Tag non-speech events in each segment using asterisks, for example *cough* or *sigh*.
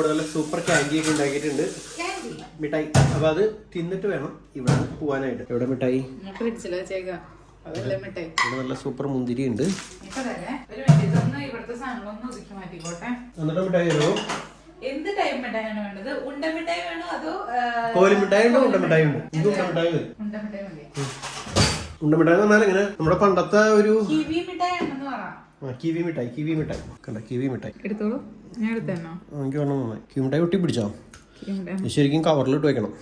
Video നല്ല super candy ഒക്കെ ഉണ്ടാക്കിയിട്ടുണ്ട്. മിഠായി. അപ്പൊ അത് തിന്നിട്ട് വേണം ഇവിടെ പോവാനായിട്ട്. എവിടെ മിഠായി? നല്ല സൂപ്പർ മുന്തിരി ഉണ്ട്. എന്നിട്ട് മിഠായി എന്ത് ടൈപ്പ് മിഠായിയാണ് വേണ്ടത്? ഉണ്ട മിഠായി വേണോ അതോ ഉണ്ട്? ഉണ്ട് ഇത് മതി. എന്ന് പറഞ്ഞാൽ ഇങ്ങനെ നമ്മുടെ പണ്ടത്തെ ഒരു കിവി മിഠായി കിവി മിഠായി കിവി മിഠായി. കണ്ട? കിവി മിഠായി. എടുത്തോളൂ. എനിക്ക് വേണം നന്നായി. ഒട്ടി പിടിച്ചോ? ശരിക്കും കവറിലിട്ട് വെക്കണം.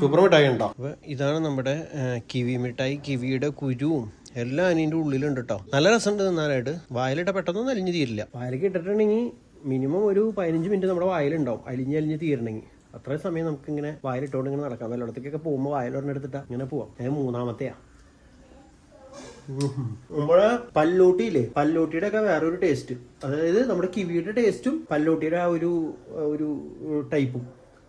സൂപ്പർ മിഠായി ഉണ്ടോ? അപ്പൊ ഇതാണ് നമ്മുടെ കിവി മിഠായി കിവിയുടെ കുരുവും. എല്ലാം അതിന്റെ ഉള്ളിലുണ്ട് കേട്ടോ നല്ല രസമുണ്ട് തിന്നാനായിട്ട്. വായിലിട്ട പെട്ടെന്ന് അലിഞ്ഞു തീരില്ല. വായിലേക്ക് ഇട്ടിട്ടുണ്ടെങ്കിൽ മിനിമം ഒരു പതിനഞ്ച് മിനിറ്റ് നമ്മുടെ വായിലുണ്ടാവും. അലിഞ്ഞ് അലിഞ്ഞ് തീരണമെങ്കിൽ. അത്രയും സമയം നമുക്ക് ഇങ്ങനെ വായിലിട്ടുകൊണ്ട് ഇങ്ങനെ നടക്കാം. വെള്ളത്തേക്കൊക്കെ പോകുമ്പോൾ വായിലൊരെണ്ണെടുത്തിട്ട് ഇങ്ങനെ പോവാം. ഞാൻ മൂന്നാമത്തെയാ. ഉം. നമ്മുടെ പല്ലൂട്ടിയില്ലേ? പല്ലോട്ടിയുടെ ഒക്കെ വേറൊരു ടേസ്റ്റ് അതായത് നമ്മുടെ കിവിയുടെ ടേസ്റ്റും പല്ലോട്ടിയുടെ ആ ഒരു ഒരു ടൈപ്പും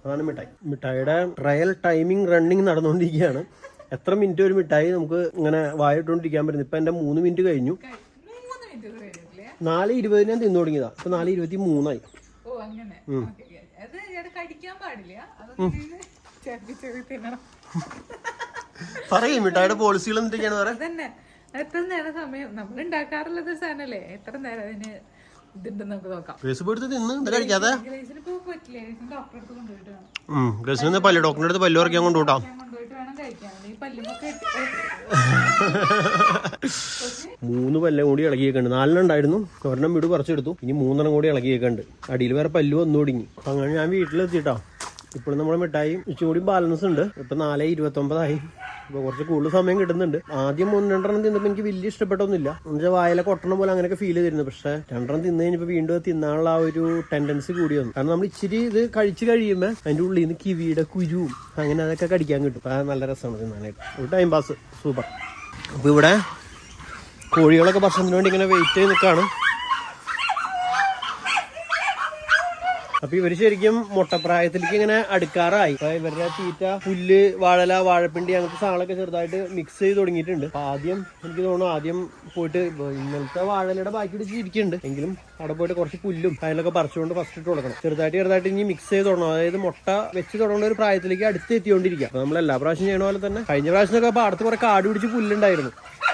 അതാണ് മിഠായി. മിഠായിയുടെ ട്രയൽ ടൈമിംഗ് റണ്ണിങ് നടന്നുകൊണ്ടിരിക്കുകയാണ് എത്ര മിനിറ്റ് ഒരു മിഠായി നമുക്ക് ഇങ്ങനെ വായിട്ടോണ്ടിരിക്കാൻ പറ്റുന്നു? ഇപ്പൊ എന്റെ മൂന്ന് മിനിറ്റ് കഴിഞ്ഞു. നാല് ഇരുപതിന് ഞാൻ തിന്നു തുടങ്ങിയതാ. ഇപ്പൊ നാല് ഇരുപത്തി മൂന്നായി. പറയും മിഠായിയുടെ പോളിസികൾ എന്തൊക്കെയാണ് പറയാ എത്ര നേരം സമയം നമ്മൾ ഉണ്ടാക്കാറുള്ളത് സാധനല്ലേ? എത്ര നേരം അതിന് ഇതുണ്ടെന്ന് നമുക്ക് നോക്കാം. ഗ്രേസിന് പല്ല് ഡോക്ടറിന്റെ അടുത്ത് പല്ല് *laughs* മൂന്ന് പല്ലം കൂടി ഇളകിയേക്കുണ്ട്. നാലെണ്ണം ഉണ്ടായിരുന്നു. ഒരെണ്ണം വീട് പറിച്ചെടുത്തു. ഇനി മൂന്നെണ്ണം കൂടി ഇളകിയേക്കുണ്ട്. അടിയിൽ വേറെ പല്ലു വന്നു തുടങ്ങി. അങ്ങനെ ഞാൻ വീട്ടിലെത്തിട്ടോ ഇപ്പോഴും നമ്മുടെ മിഠായി ഇച്ചുകൂടി ബാലൻസ് ഉണ്ട്. ഇപ്പൊ നാല് ഇരുപത്തൊമ്പതായി. ഇപ്പൊ കുറച്ച് കൂടുതൽ സമയം കിട്ടുന്നുണ്ട്. ആദ്യം ഒന്ന് രണ്ടെണ്ണം തിന്നപ്പോൾ എനിക്ക് വലിയ ഇഷ്ടപ്പെട്ടൊന്നുമില്ല. എന്നുവെച്ചാൽ വായിലെ കൊട്ടണം പോലെ അങ്ങനെയൊക്കെ ഫീൽ ചെയ്തിരുന്നു. പക്ഷെ രണ്ടെണ്ണം തിന്നു കഴിഞ്ഞപ്പോൾ വീണ്ടും തിന്നാനുള്ള ആ ഒരു ടെൻഡൻസി കൂടി വന്നു. കാരണം നമ്മൾ ഇച്ചിരി ഇത് കഴിച്ചു കഴിയുമ്പോൾ അതിന്റെ ഉള്ളിൽ നിന്ന് കിവിയുടെ കുരുവും അങ്ങനെ അതൊക്കെ കടിക്കാൻ കിട്ടും. അത് നല്ല രസമാണ് തിന്നാനായിട്ട്. ഒരു ടൈം പാസ് സൂപ്പർ. അപ്പൊ ഇവിടെ കോഴികളൊക്കെ ഭക്ഷണത്തിന് വേണ്ടി ഇങ്ങനെ വെയിറ്റ് ചെയ്ത് നിൽക്കാണ് അപ്പൊ ഇവർ ശരിക്കും മുട്ടപ്രായത്തിലേക്ക് ഇങ്ങനെ അടുക്കാറായി. അപ്പൊ ഇവരുടെ തീറ്റ പുല്ല് വാഴല വാഴപ്പിണ്ടി അങ്ങനത്തെ സാധനങ്ങളൊക്കെ ചെറുതായിട്ട് മിക്സ് ചെയ്ത് തുടങ്ങിയിട്ടുണ്ട്. അപ്പൊ ആദ്യം എനിക്ക് തോന്നുന്നു ആദ്യം പോയിട്ട് ഇന്നലത്തെ വാഴലയുടെ ബാക്കി ഇടിച്ച് എങ്കിലും അവിടെ പോയിട്ട് കുറച്ച് പുല്ലും അതിലൊക്കെ പറിച്ചുകൊണ്ട് ഫസ്റ്റ് ഇട്ട് കൊടുക്കണം. ചെറുതായിട്ട് ചെറുതായിട്ട് ഇനി മിക്സ് ചെയ്ത് തുടങ്ങണം. അതായത് മുട്ട വെച്ച് തുടങ്ങുന്ന ഒരു പ്രായത്തിലേക്ക് അടുത്ത് എത്തിക്കൊണ്ടിരിക്കുക അപ്പൊ നമ്മൾ എല്ലാ പ്രാവശ്യം ചെയ്യണ പോലെ തന്നെ കഴിഞ്ഞ പ്രാവശ്യമൊക്കെ അപ്പൊ അടുത്ത് കുറെ കാട് പിടിച്ച് പുല്ലുണ്ടായിരുന്നു.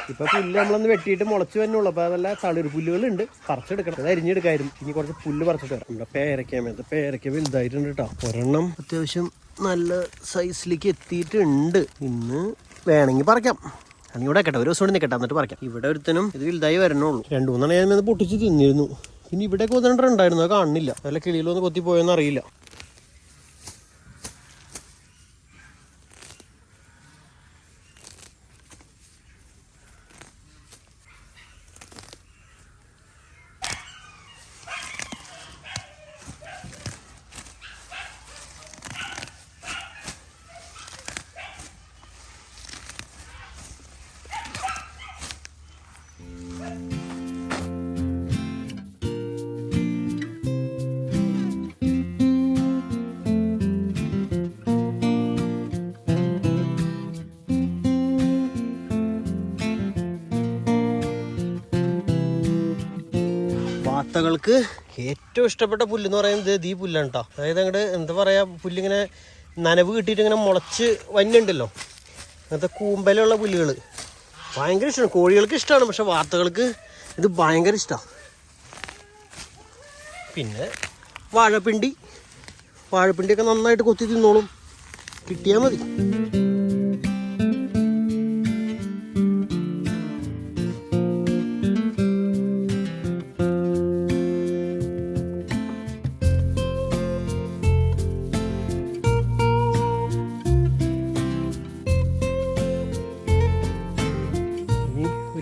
ഇപ്പൊ പുല്ല് നമ്മളൊന്ന് വെട്ടിയിട്ട് മുളച്ച് ഉള്ളു അപ്പൊ അതല്ല തളിർ പുല്ലുകളുണ്ട്. പറിച്ചെടുക്കണം. അത് അരിഞ്ഞെടുക്കായിരുന്നു. ഇനി കുറച്ച് പുല്ല് പറിച്ചിട്ട് വരാം. നമ്മുടെ പേരയ്ക്ക മേത്ത്. പേരയ്ക്ക വലുതായിട്ടുണ്ട് കേട്ടോ. ഒരെണ്ണം അത്യാവശ്യം നല്ല സൈസിലേക്ക് എത്തിയിട്ടുണ്ട്. ഇന്ന് വേണമെങ്കിൽ പറിക്കാം. അല്ലെങ്കിൽ ഇവിടെ കേട്ടോ ഒരു ദിവസം കൂടി നിൽക്കട്ടെ എന്നിട്ട് പറിക്കാം. ഇവിടെ ഒരുത്തനും ഇത് വലുതായി വരണുള്ളൂ. രണ്ടു മൂന്നെണ്ണം ഞാൻ പൊട്ടിച്ച് തിന്നിരുന്നു. പിന്നെ ഇവിടെയൊക്കെ ഒന്നെണ്ണം ഉണ്ടായിരുന്നു. അത് കാണുന്നില്ല. നല്ല കിളിയിലൊന്ന് കൊത്തി പോയെന്ന് അറിയില്ല. വാത്തകൾക്ക് ഏറ്റവും ഇഷ്ടപ്പെട്ട പുല്ല് എന്ന് പറയുന്നത് ഈ പുല്ലാണ് കേട്ടോ അതായത് അങ്ങോട്ട് എന്താ പറയുക പുല്ലിങ്ങനെ നനവ് കിട്ടിയിട്ട് ഇങ്ങനെ മുളച്ച് വന്നുണ്ടല്ലോ. അങ്ങനത്തെ കൂമ്പലുള്ള പുല്ലുകൾ ഭയങ്കര ഇഷ്ടമാണ് കോഴികൾക്ക് ഇഷ്ടമാണ് പക്ഷെ വാർത്തകൾക്ക് ഇത് ഭയങ്കര ഇഷ്ടമാണ് പിന്നെ വാഴപ്പിണ്ടി. വാഴപ്പിണ്ടിയൊക്കെ നന്നായിട്ട് കൊത്തി തിന്നോളും. കിട്ടിയാൽ മതി.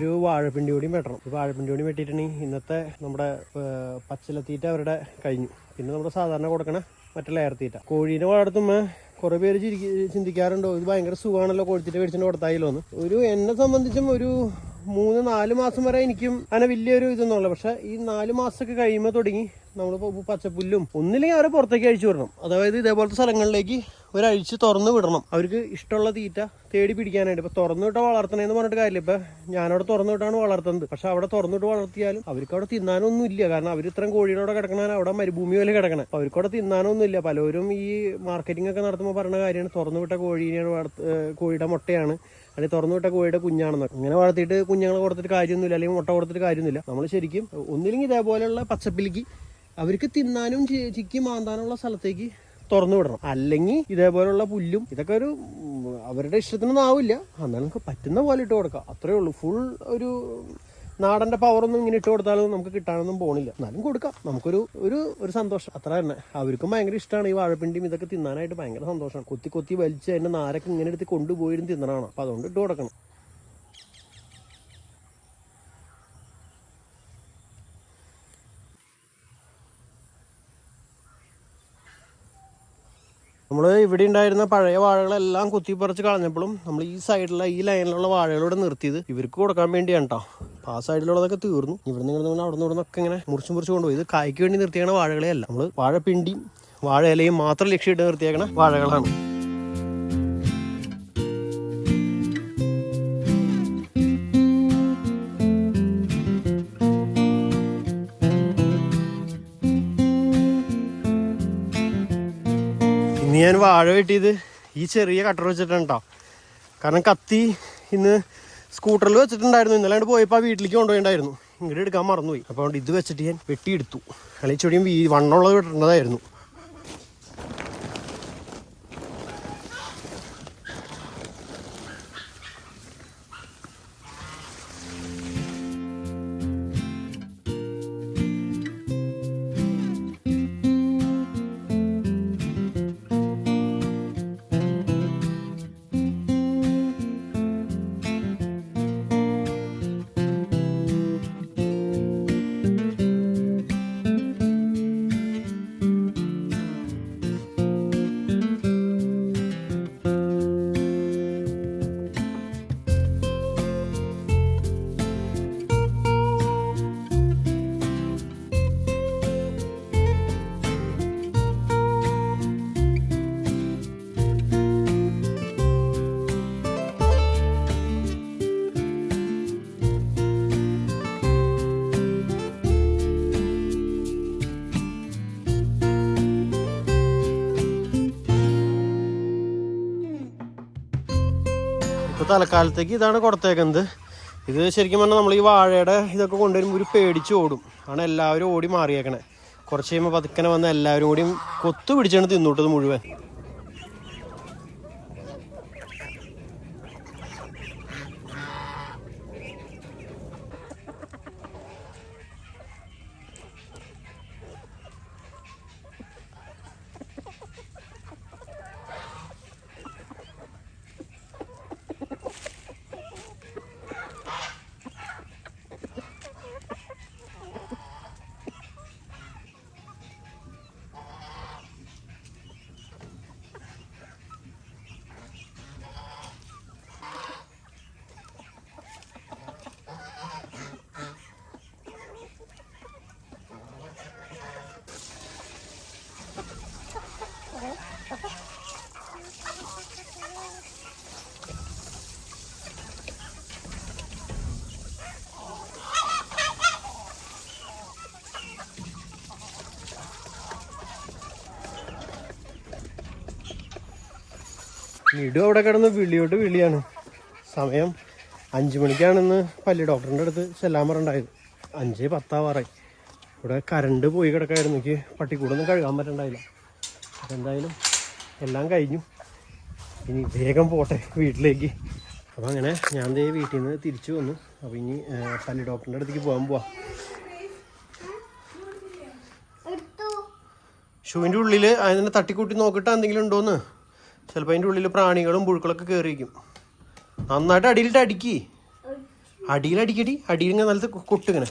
ഒരു വാഴപ്പിണ്ടി കൂടിയും വെട്ടണം. ഈ വാഴപ്പിണ്ടി കൂടി വെട്ടിയിട്ടുണ്ടെങ്കിൽ ഇന്നത്തെ നമ്മുടെ പച്ചിലത്തീറ്റ അവരുടെ കഴിഞ്ഞു. പിന്നെ നമ്മുടെ സാധാരണ കൊടുക്കണ മറ്റേ ലെയർ തീറ്റ. കോഴീനെ വളർത്തുമ്പോൾ കുറെ പേര് ചിന്തിക്കാറുണ്ടോ. ഇത് ഭയങ്കര സുഖമാണല്ലോ കോഴിത്തീറ്റ മേടിച്ചിട്ട് കൊടുത്തായില്ലോ എന്ന്. ഒരു എന്നെ സംബന്ധിച്ചും ഒരു മൂന്ന് നാല് മാസം വരെ എനിക്കും അങ്ങനെ വലിയൊരു ഇതൊന്നുമല്ല. പക്ഷെ ഈ നാല് മാസമൊക്കെ കഴിയുമ്പോൾ തുടങ്ങി നമ്മളിപ്പോൾ പച്ചപ്പുല്ലും ഒന്നില്ലെങ്കിൽ അവരെ പുറത്തേക്ക് അഴിച്ചു വിടണം. അതായത് ഇതേപോലത്തെ സ്ഥലങ്ങളിലേക്ക് ഒരഴിച്ച് തുറന്ന് വിടണം. അവർക്ക് ഇഷ്ടമുള്ള തീറ്റ തേടി പിടിക്കാനായിട്ട്. ഇപ്പൊ തുറന്നു വിട്ട വളർത്തണേന്ന് പറഞ്ഞിട്ട് കാര്യമില്ല. ഇപ്പൊ ഞാനവിടെ തുറന്നു വിട്ടാണ് വളർത്തുന്നത്. പക്ഷെ അവിടെ തുറന്നു വിട്ട് വളർത്തിയാലും അവർക്ക് അവിടെ തിന്നാനൊന്നും ഇല്ല. കാരണം അവർ ഇത്രയും കോഴിയുടെ കിടക്കണ അവിടെ മരുഭൂമി പോലെ കിടക്കണം. അപ്പൊ അവർക്ക് അവിടെ തിന്നാനൊന്നും ഇല്ല. പലരും ഈ മാർക്കറ്റിംഗ് ഒക്കെ നടത്തുമ്പോൾ പറയുന്ന കാര്യമാണ്. തുറന്നു വിട്ട കോഴീനെയാണ് വളർത്ത കോഴിയുടെ മുട്ടയാണ്. അല്ലെങ്കിൽ തുറന്നു വിട്ട കോഴിയുടെ കുഞ്ഞാണെന്ന് ഇങ്ങനെ വളർത്തിയിട്ട് കുഞ്ഞുങ്ങളെ കൊടുത്തിട്ട് കാര്യമൊന്നുമില്ല. അല്ലെങ്കിൽ മുട്ട കൊടുത്തിട്ട് കാര്യമൊന്നുമില്ല. നമ്മൾ ശരിക്കും ഒന്നില്ലെങ്കിൽ ഇതേപോലെയുള്ള പച്ചപ്പിലേക്ക് അവർക്ക് തിന്നാനും ചിക്കി മാന്താനുള്ള സ്ഥലത്തേക്ക് തുറന്നു വിടണം. അല്ലെങ്കിൽ ഇതേപോലുള്ള പുല്ലും ഇതൊക്കെ ഒരു അവരുടെ ഇഷ്ടത്തിനൊന്നും ആവില്ല. എന്നാലും നമുക്ക് പറ്റുന്ന പോലെ ഇട്ട് കൊടുക്കാം. അത്രേ ഉള്ളൂ. ഫുൾ ഒരു നാടന്റെ പവറൊന്നും ഇങ്ങനെ ഇട്ട് കൊടുത്താലും നമുക്ക് കിട്ടാനൊന്നും പോണില്ല. എന്നാലും കൊടുക്കാം. നമുക്കൊരു ഒരു ഒരു സന്തോഷം. അത്ര തന്നെ. അവർക്കും ഭയങ്കര ഇഷ്ടമാണ് ഈ വാഴപ്പിണ്ടിയും ഇതൊക്കെ തിന്നാനായിട്ട് ഭയങ്കര സന്തോഷമാണ്. കൊത്തി കൊത്തി വലിച്ച് അതിന്റെ നാരൊക്കെ ഇങ്ങനെ എടുത്ത് കൊണ്ടുപോയിരുന്നു തിന്നണമാണ് അപ്പോൾ അതുകൊണ്ട് ഇട്ട് കൊടുക്കണം. നമ്മൾ ഇവിടെ ഉണ്ടായിരുന്ന പഴയ വാഴകളെല്ലാം കുത്തിപ്പറിച്ച് കളഞ്ഞപ്പോഴും നമ്മൾ ഈ സൈഡിലുള്ള ഈ ലൈനിലുള്ള വാഴകളോട് നിർത്തിയത്. ഇവർക്ക് കൊടുക്കാൻ വേണ്ടിയാണ് കേട്ടോ ആ സൈഡിലുള്ളതൊക്കെ തീർന്നു. ഇവിടെ നിന്ന് ഇങ്ങനെ അവിടെ നിന്ന് ഒക്കെ ഇങ്ങനെ മുറിച്ച് മുറിച്ച് കൊണ്ടുപോയി. ഇത് കായ്ക്ക് വേണ്ടി നിർത്തിയാണ് വാഴകളെയല്ല. നമ്മൾ വാഴപ്പിണ്ടിയും വാഴ ഇലയും മാത്രം ലക്ഷ്യമിട്ട് നിർത്തിയേക്കണ വാഴകളാണ്. ഇന്ന് ഞാൻ വാഴ വെട്ടിയത്. ഈ ചെറിയ കട്ടർ വെച്ചിട്ടാണ് കേട്ടോ കാരണം കത്തി ഇന്ന് സ്കൂട്ടറിൽ വെച്ചിട്ടുണ്ടായിരുന്നു. ഇന്നലെ അങ്ങോട്ട് പോയപ്പോൾ വീട്ടിലേക്ക് കൊണ്ടുപോയിണ്ടായിരുന്നു. ഇങ്ങോട്ട് എടുക്കാൻ മറന്നുപോയി. അപ്പോൾ ഇത് വെച്ചിട്ട് ഞാൻ വെട്ടിയെടുത്തു. അല്ലെങ്കിൽ ചെടിയും വണ്ണമുള്ളത് വെട്ടേണ്ടതായിരുന്നു. ഇപ്പോൾ തൽക്കാലത്തേക്ക് ഇതാണ് കൊടുത്തേക്കുന്നത്. ഇത് ശരിക്കും പറഞ്ഞാൽ നമ്മൾ ഈ വാഴയുടെ ഇതൊക്കെ കൊണ്ടുവരുമ്പോൾ ഒരു പേടിച്ച് ഓടും. ആണ് എല്ലാവരും ഓടി മാറിയേക്കണേ. കുറച്ച് കഴിയുമ്പോൾ പതുക്കനെ വന്ന് എല്ലാവരും കൂടിയും കൊത്തു പിടിച്ചാണ് തിന്നൂട്ടത് മുഴുവൻ. വീടും അവിടെ കിടന്ന് വിളിയോട്ട് വിളിയാണ്. സമയം അഞ്ച് മണിക്കാണെന്ന് പല്ലി ഡോക്ടറിന്റെ അടുത്ത് ചെല്ലാൻ പറഞ്ഞിട്ടുണ്ടായത് അഞ്ച് പത്താവാറായി. ഇവിടെ കറണ്ട് പോയി കിടക്കായിരുന്നു. എനിക്ക് പട്ടിക്കൂടൊന്നും കഴുകാൻ പറ്റണ്ടായില്ല. അപ്പം എന്തായാലും എല്ലാം കഴിഞ്ഞു. ഇനി വേഗം പോട്ടെ വീട്ടിലേക്ക്. അപ്പോൾ അങ്ങനെ ഞാൻ ദേ വീട്ടിൽ നിന്ന് തിരിച്ചു വന്നു. അപ്പോൾ ഇനി പല്ലി ഡോക്ടറിന്റെ അടുത്തേക്ക് പോകാൻ പോവാം. ഷൂവിന്റെ ഉള്ളിൽ അതിനെ തട്ടിക്കൂട്ടി നോക്കിയിട്ട് എന്തെങ്കിലും ഉണ്ടോന്ന്? ചിലപ്പോൾ അതിന്റെ ഉള്ളിൽ പ്രാണികളും പുഴുക്കളൊക്കെ കയറിയിരിക്കും നന്നായിട്ട് അടിയിലിട്ട് അടിക്കി. അടിയിലടിക്കടി. അടിയിലിങ്ങനെ നല്ല കൊട്ടിങ്ങനെ.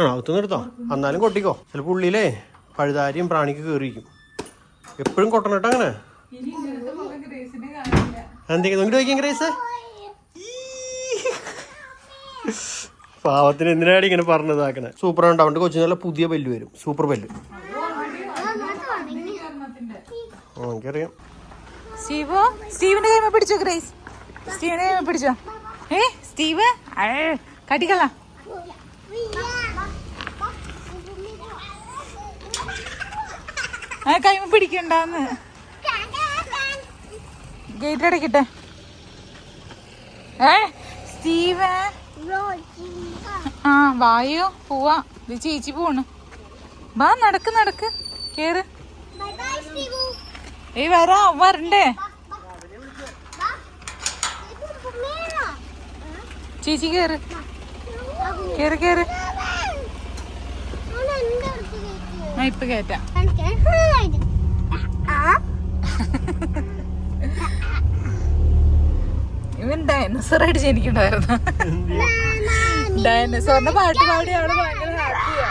ആണോ? അകത്തുനിന്ന് നിർത്തോ എന്നാലും കൊട്ടിക്കോ. ചിലപ്പോൾ ഉള്ളിലേ പഴുതാരിയും പ്രാണിക്ക് കയറിയിരിക്കും എപ്പോഴും കൊട്ടണം കേട്ടോ അങ്ങനെ. എന്തെങ്കിലും വയ്ക്കാം ഗ്രേസ്. പാവത്തിന് എന്തിനാണ് ഇങ്ങനെ പറഞ്ഞതാക്കണേ? സൂപ്പർ ഉണ്ടാവുന്നുണ്ട് കൊച്ചു നല്ല പുതിയ പല്ല് വരും. സൂപ്പർ പല്ല്. ആ, എനിക്കറിയാം. സ്റ്റീവോ? സ്റ്റീവിന്റെ കൈമ പിടിച്ചോ ഗ്രേസ്. സ്റ്റീവിന്റെ കൈമ പിടിച്ചോ. ഏ സ്റ്റീവ്? കടിക്കള ആ കൈമ പിടിക്കണ്ടെന്ന്. ഗേറ്റ് അടക്കിട്ടെ ഏ സ്റ്റീവ്. ആ വായോ പോവാ. ഇത് ചേച്ചി പോണ്. വാ നടക്ക് നടക്ക്. കേറ്. ഏയ് വരാ വരണ്ടേ? ചേച്ചി കേറ്. കേറ് കേറ്. ആ ഇപ്പൊ കേറ്റാം. ഇവൻ ഡൈനോസർ ആയിട്ട് ജനിക്കണ്ടായിരുന്നു ഡൈനോസറിന്റെ പാട്ട് പാടി അവൾ ഭയങ്കര ഹാപ്പിയാ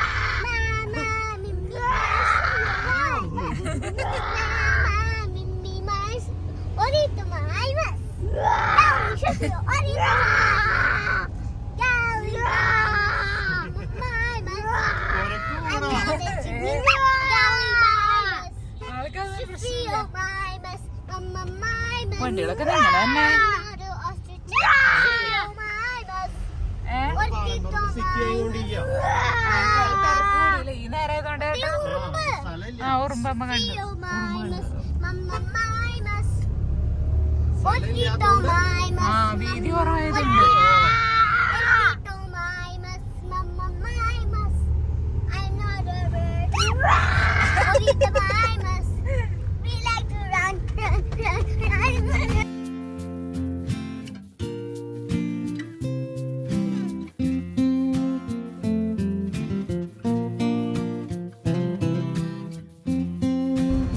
വണ്ടികളൊക്കെ നിങ്ങളുടെ തന്നെ. ഈ നേരം ആയതുകൊണ്ട്. ആ ഉറുമ്പമ്മ കണ്ടു. ആ വീതി കുറവായതുണ്ട്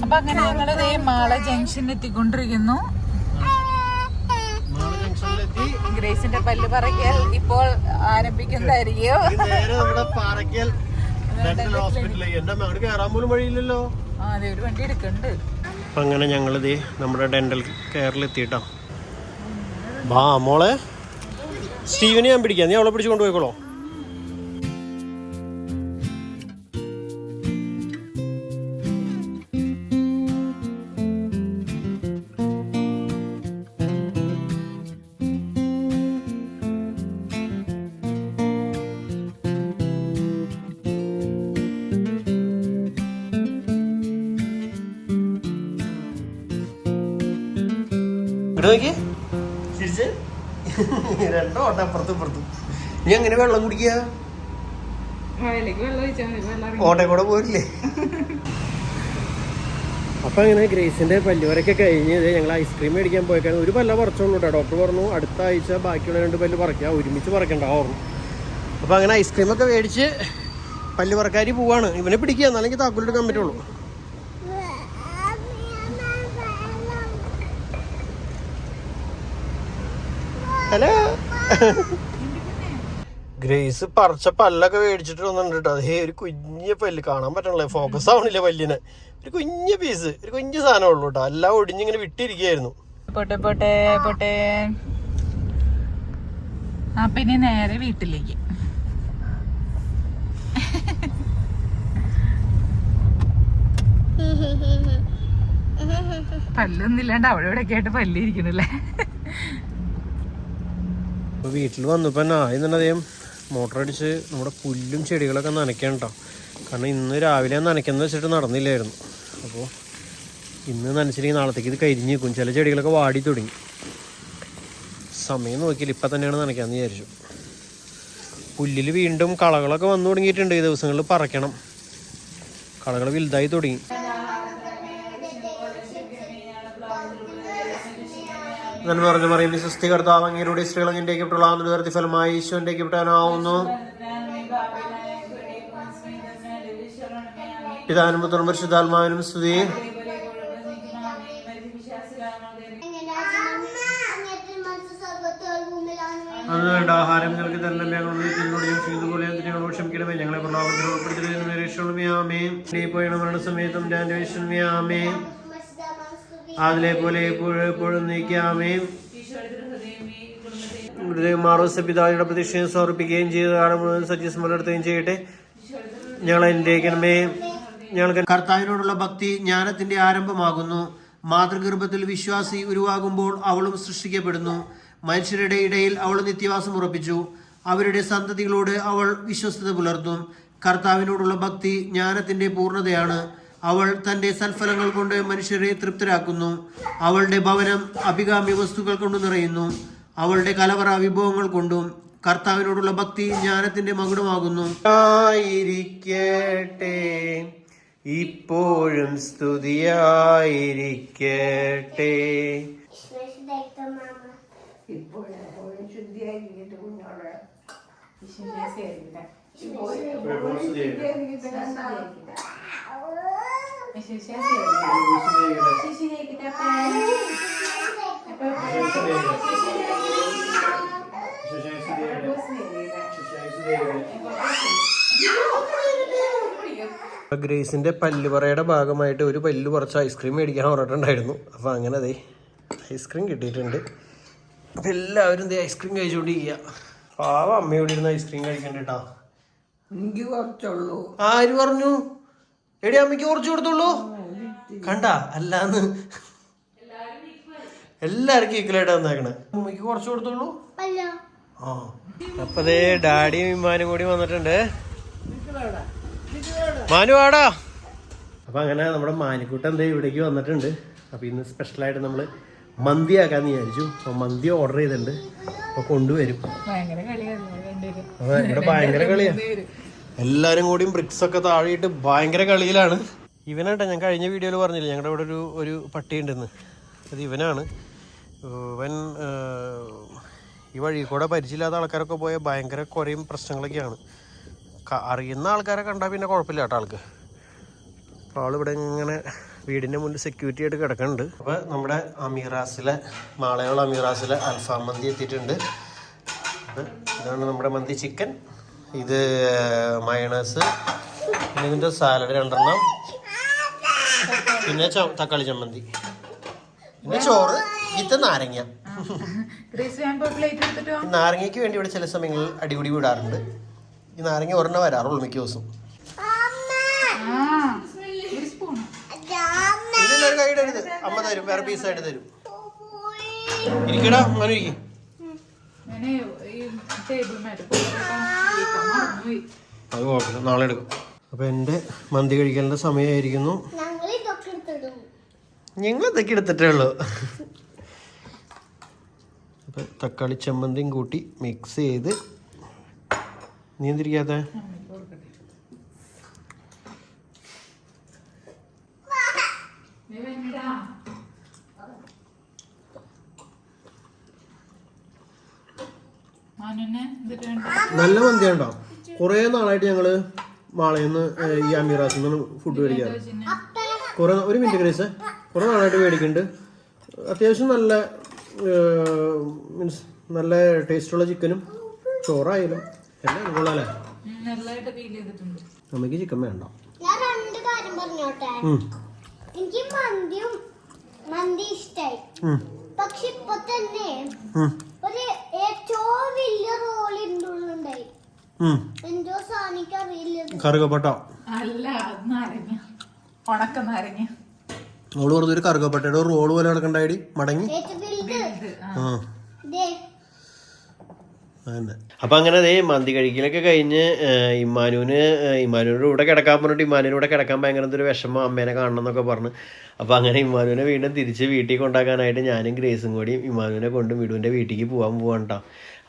അപ്പൊ അങ്ങനെ ഞങ്ങൾ മാള ജംഗ്ഷനിൽ എത്തിക്കൊണ്ടിരിക്കുന്നു നാളെ ജംഗ്ഷനിലെത്തി ഗ്രേസിന്റെ പല്ല് പറക്കൽ ഇപ്പോൾ ആരംഭിക്കുന്നതായിരിക്കും. ഹോസ്പിറ്റലിലേക്ക്. എന്റെ അങ്ങോട്ട് കയറാൻ പോലും വഴിയില്ലല്ലോ. അതെ ഒരു വണ്ടി എടുക്കണ്ട് അപ്പൊ അങ്ങനെ ഞങ്ങളിത് നമ്മുടെ ഡെന്റൽ കെയറിൽ എത്തിയിട്ടോ വാ മോളെ. സ്റ്റീവിനെ ഞാൻ പിടിക്കാം. നീ അവളെ പിടിച്ചു കൊണ്ടുപോയിക്കോളോ. നോക്കിയേ തിരിച്ച്? രണ്ടോ ഓട്ടം അപ്പുറത്തും ഇപ്പുറത്തും. നീ എങ്ങനെ വെള്ളം കുടിക്കുക? ഓട്ടെ കൂടെ പോരില്ലേ? അപ്പൊ അങ്ങനെ ഗ്രേസിന്റെ പല്ലുവരൊക്കെ കഴിഞ്ഞ് ദേ ഞങ്ങൾ ഐസ്ക്രീം മേടിക്കാൻ പോയേക്കാണ്. ഒരു പല്ല പറിച്ചോളൂ കേട്ടോ. ഡോക്ടർ പറഞ്ഞു അടുത്ത ആഴ്ച ബാക്കിയുള്ള രണ്ട് പല്ല് പറിക്കാം. ഒരുമിച്ച് പറിക്കണ്ട ഓർമ്മ അപ്പൊ അങ്ങനെ ഐസ്ക്രീം ഒക്കെ മേടിച്ച് പല്ല് പറക്കാരി പോവാണ്. ഇവനെ പിടിക്കുക എന്നാലെങ്കിൽ താക്കോലെടുക്കാൻ പറ്റുള്ളൂ. ഗ്രേസ് പറിച്ച പല്ലൊക്കെ മേടിച്ചിട്ട് കേട്ടോ. അതേ ഒരു കുഞ്ഞ പല്ല്. കാണാൻ പറ്റണല്ലേ? ഫോക്കസ് ആവണില്ല പല്ലിനെ? ഒരു കുഞ്ഞ പീസ് ഒരു കുഞ്ഞു സാധനം ഉള്ളു കേട്ടോ. എല്ലാം ഒടിഞ്ഞിങ്ങനെ വിട്ടിരിക്കുകയായിരുന്നു. പോട്ടെ പോട്ടെ പോട്ടെ. പിന്നെ നേരെ വീട്ടിലേക്ക്. പല്ലൊന്നും ഇല്ലാണ്ട് അവിടെ ഇവിടെ ഒക്കെ ആയിട്ട് പല്ലിരിക്കണല്ലേ അപ്പൊ വീട്ടിൽ വന്നപ്പോൾ തന്നെ ആദ്യം തന്നെ അദ്ദേഹം മോട്ടറടിച്ച് നമ്മുടെ പുല്ലും ചെടികളൊക്കെ നനയ്ക്കാൻ കേട്ടോ കാരണം ഇന്ന് രാവിലെ നനയ്ക്കുന്നത് വെച്ചിട്ട് നടന്നില്ലായിരുന്നു. അപ്പോൾ ഇന്ന് നനച്ചില്ലെങ്കിൽ നാളത്തേക്ക് ഇത് കരിഞ്ഞ് നിൽക്കും ചില ചെടികളൊക്കെ വാടി തുടങ്ങി. സമയം നോക്കിയില്ല. ഇപ്പം തന്നെയാണ് നനയ്ക്കാമെന്ന് വിചാരിച്ചു. പുല്ലിൽ വീണ്ടും കളകളൊക്കെ വന്നു തുടങ്ങിയിട്ടുണ്ട്. ഈ ദിവസങ്ങളിൽ പറക്കണം. കളകൾ വലുതായി തുടങ്ങി. എന്ന് പറഞ്ഞു പറയും സൃഷ്ടി കർത്താവ് അങ്ങേരുടെ സ്ത്രീകളങ്ങിന്റെ ഫലമായി ഈശോന്റെ കിട്ടാനാവുന്നു പിതാനും പുത്രനും പരിശുദ്ധാത്മാവിനും സ്തുതി. അന്ന് വേണ്ട ആഹാരം ഞങ്ങൾക്ക് തന്നെ ഞങ്ങളുടെ ഞാൻ ചെയ്തുപോലെ ഞങ്ങളോട് ക്ഷമിക്കണമേ. ഞങ്ങളെ പ്രലോഭനത്തിൽ ഉൾപ്പെടുത്തണമേ പോയണ മരണസമയത്തും ആമേ അതിലെ പോലെ എപ്പോഴെപ്പോഴും എപ്പോഴും നീക്കാമേ. മാറോസ പിതാവിയുടെ പ്രതീക്ഷയും സമർപ്പിക്കുകയും ചെയ്ത് കാലം മുഴുവൻ സജ്ജസ്മലെടുത്തുകയും ചെയ്യട്ടെ. ഞങ്ങൾ അനുഗ്രഹിക്കണമേ. ഞങ്ങൾക്ക് കർത്താവിനോടുള്ള ഭക്തി ജ്ഞാനത്തിന്റെ ആരംഭമാകുന്നു. മാതൃഗർഭത്തിൽ വിശ്വാസി ഉരുവാകുമ്പോൾ അവളും സൃഷ്ടിക്കപ്പെടുന്നു. മനുഷ്യരുടെ ഇടയിൽ അവൾ നിത്യവാസം ഉറപ്പിച്ചു. അവരുടെ സന്തതികളോട് അവൾ വിശ്വസ്തത പുലർത്തും. കർത്താവിനോടുള്ള ഭക്തി ജ്ഞാനത്തിന്റെ പൂർണതയാണ്. അവൾ തന്റെ സൽഫലങ്ങൾ കൊണ്ട് മനുഷ്യരെ തൃപ്തരാക്കുന്നു. അവളുടെ ഭവനം അഭികാമ്യ വസ്തുക്കൾ കൊണ്ട് നിറയുന്നു. അവളുടെ കലവറ വിഭവങ്ങൾ കൊണ്ടും കർത്താവിനോടുള്ള ഭക്തി ജ്ഞാനത്തിന്റെ മകുടമാകുന്നു. ആയിരിക്കട്ടെ. ഇപ്പോഴും സ്തുതിയായിരിക്കട്ടെ. ഗ്രേസിന്റെ പല്ലുപറയുടെ ഭാഗമായിട്ട് ഒരു പല്ല് കുറച്ച് ഐസ്ക്രീം മേടിക്കാൻ പറഞ്ഞിട്ടുണ്ടായിരുന്നു. അപ്പൊ അങ്ങനെ അതെ ഐസ്ക്രീം കിട്ടിയിട്ടുണ്ട്. അപ്പൊ എല്ലാവരും ദേ ഐസ്ക്രീം കഴിച്ചുകൊണ്ടിരിക്കുക പാവം അമ്മയോട് ഇരുന്ന് ഐസ്ക്രീം കഴിക്കണ്ടേട്ടാ. എനിക്ക് കുറച്ചുള്ളൂ. ആര് പറഞ്ഞു? എടി അമ്മയ്ക്ക് കുറച്ച് കൊടുത്തുള്ളൂ കണ്ട അല്ലാന്ന്. എല്ലാവർക്കും ഈക്വലായിട്ട് വന്നേക്കണേ. അമ്മയ്ക്ക് കുറച്ച് കൊടുത്തുള്ളൂ ആ അപ്പൊ ദേ ഡാഡിയും ഇമ്മാനും കൂടി വന്നിട്ടുണ്ട്. മാനു ആടാ. അപ്പൊ അങ്ങനെ നമ്മുടെ മാനിക്കുട്ടൻ ദേ ഇവിടേക്ക് വന്നിട്ടുണ്ട്. അപ്പൊ ഇന്ന് സ്പെഷ്യലായിട്ട് നമ്മൾ മന്തി ആക്കാന്ന് വിചാരിച്ചു. അപ്പൊ മന്തി ഓർഡർ ചെയ്തിട്ടുണ്ട്. അപ്പൊ കൊണ്ടുവരും. കളിയാണ് ഇവിടെ ഭയങ്കര കളിയാ. എല്ലാരും കൂടിയും ബ്രിക്സ് ഒക്കെ താഴെയിട്ട് ഭയങ്കര കളിയിലാണ്. ഇവനാട്ടെ ഞാൻ കഴിഞ്ഞ വീഡിയോയിൽ പറഞ്ഞില്ല ഞങ്ങളുടെ ഇവിടെ ഒരു ഒരു പട്ടി ഉണ്ടെന്ന്. അത് ഇവനാണ്. ഇവൻ ഈ വഴി കൂടെ പരിചയമില്ലാത്ത ആൾക്കാരൊക്കെ പോയ ഭയങ്കര കുറയും പ്രശ്നങ്ങളൊക്കെയാണ്. അറിയുന്ന ആൾക്കാരെ കണ്ടാൽ പിന്നെ കുഴപ്പമില്ല കേട്ടോ ആൾക്ക്. ആളിവിടെ ഇങ്ങനെ വീടിന്റെ മുന്നിൽ സെക്യൂരിറ്റി ആയിട്ട് കിടക്കുന്നുണ്ട്. അപ്പോൾ നമ്മുടെ അമീറാസിലെ മാളയോളം അമീറാസിലെ അൽഫാം മന്തി എത്തിയിട്ടുണ്ട്. ഇത് ഇതാണ് നമ്മുടെ മന്തി ചിക്കൻ. ഇത് മയണസ്. പിന്നെ ഇതിന്റെ സാലഡ് രണ്ടെണ്ണം. പിന്നെ തക്കാളി ചമ്മന്തി. പിന്നെ ചോറ്. വിത്ത് നാരങ്ങ. നാരങ്ങയ്ക്ക് വേണ്ടി ഇവിടെ ചില സമയങ്ങളിൽ അടിപിടി വിടാറുണ്ട്. ഈ നാരങ്ങ ഒരെണ്ണം വരാറുള്ളൂ മിക്ക ദിവസം അമ്മ തരും വേറെ പീസായിട്ട് തരും. ഇരിക്കടാ മനു ഇരിക്കും ഞാൻ ഈ ടേബിൾ അത് കുഴപ്പമില്ല. നാളെ എടുക്കും. അപ്പോൾ എന്റെ മന്തി കഴിക്കേണ്ട സമയമായിരിക്കുന്നു. ഞങ്ങൾ ഇതൊക്കെ എടുത്തിട്ടേ ഉള്ളൂ. അപ്പം തക്കാളി ചമ്മന്തിയും കൂട്ടി മിക്സ് ചെയ്ത്. നീ എന്തിരിക്കാത്ത മാനുന്നെ എന്നിട്ട് വേണ്ട നല്ല മന്തിയാണ്ടോ കുറേ നാളായിട്ട് ഞങ്ങൾ മാളയിന്ന് ഈ അമീറാസിൽ നിന്ന് ഫുഡ് മേടിക്കാറ്. കുറേ ഒരു മിനിറ്റ് ഗ്രേസ് കുറേ നാളായിട്ട് മേടിക്കുന്നുണ്ട്. അത്യാവശ്യം നല്ല മീൻസ് നല്ല ടേസ്റ്റുള്ള ചിക്കനും ചോറായാലും എല്ലാം കൊള്ളാലേ നമുക്ക് ചിക്കൻ വേണ്ട. ഞാൻ രണ്ട് കാര്യം പറഞ്ഞോട്ടെ? ഉം, എനിക്ക് മന്തിയും മന്തി ഇഷ്ടായി. പക്ഷെ ഇപ്പൊ തന്നെ ഒരു കറുകപ്പട്ട. അല്ല നാരങ്ങ. ഉണക്ക നാരങ്ങ. അവൾ പറഞ്ഞ ഒരു കറുകപ്പട്ടയുടെ റോൾ പോലെ കിടക്കണ്ടായി മടങ്ങി. ആ. അതന്നെ അപ്പൊ അങ്ങനെ അതേ മന്തി കഴിക്കലൊക്കെ കഴിഞ്ഞ് ഇമ്മാനുവിന് ഇമ്മാനുവിന്റെ കൂടെ കിടക്കാൻ പറഞ്ഞിട്ട് ഇമ്മാനുവിന്റെ കൂടെ കിടക്കാൻ ഭയങ്കര ഒരു വിഷമം അമ്മേനെ കാണണം എന്നൊക്കെ പറഞ്ഞു. അപ്പൊ അങ്ങനെ ഇമ്മാനുവിനെ വീണ്ടും തിരിച്ച് വീട്ടിൽ കൊണ്ടാക്കാനായിട്ട് ഞാനും ഗ്രേസും കൂടി ഇമ്മാനുവിനെ കൊണ്ട് വിടുവിന്റെ വീട്ടിലേക്ക് പോകാൻ പോവാൻ കേട്ടോ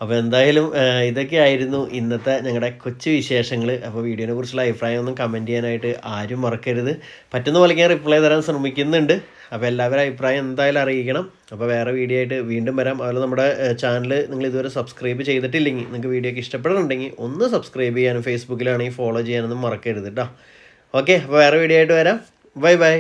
അപ്പോൾ എന്തായാലും ഇതൊക്കെയായിരുന്നു ഇന്നത്തെ ഞങ്ങളുടെ കൊച്ചു വിശേഷങ്ങൾ അപ്പോൾ വീഡിയോനെ കുറിച്ചുള്ള അഭിപ്രായം ഒന്നും കമന്റ് ചെയ്യാനായിട്ട് ആരും മറക്കരുത്. പറ്റുന്ന പോലെ ഞാൻ റിപ്ലൈ തരാൻ ശ്രമിക്കുന്നുണ്ട്. അപ്പോൾ എല്ലാവരും അഭിപ്രായം എന്തായാലും അറിയിക്കണം. അപ്പോൾ വേറെ വീഡിയോ ആയിട്ട് വീണ്ടും വരാം. അതുപോലെ നമ്മുടെ ചാനൽ നിങ്ങൾ ഇതുവരെ സബ്സ്ക്രൈബ് ചെയ്തിട്ടില്ലെങ്കിൽ നിങ്ങൾക്ക് വീഡിയോ ഒക്കെ ഇഷ്ടപ്പെടുന്നുണ്ടെങ്കിൽ ഒന്ന് സബ്സ്ക്രൈബ് ചെയ്യാനും ഫേസ്ബുക്കിലാണെങ്കിൽ ഫോളോ ചെയ്യാനൊന്നും മറക്കരുത് കേട്ടോ ഓക്കെ അപ്പോൾ വേറെ വീഡിയോ ആയിട്ട് വരാം. Bye bye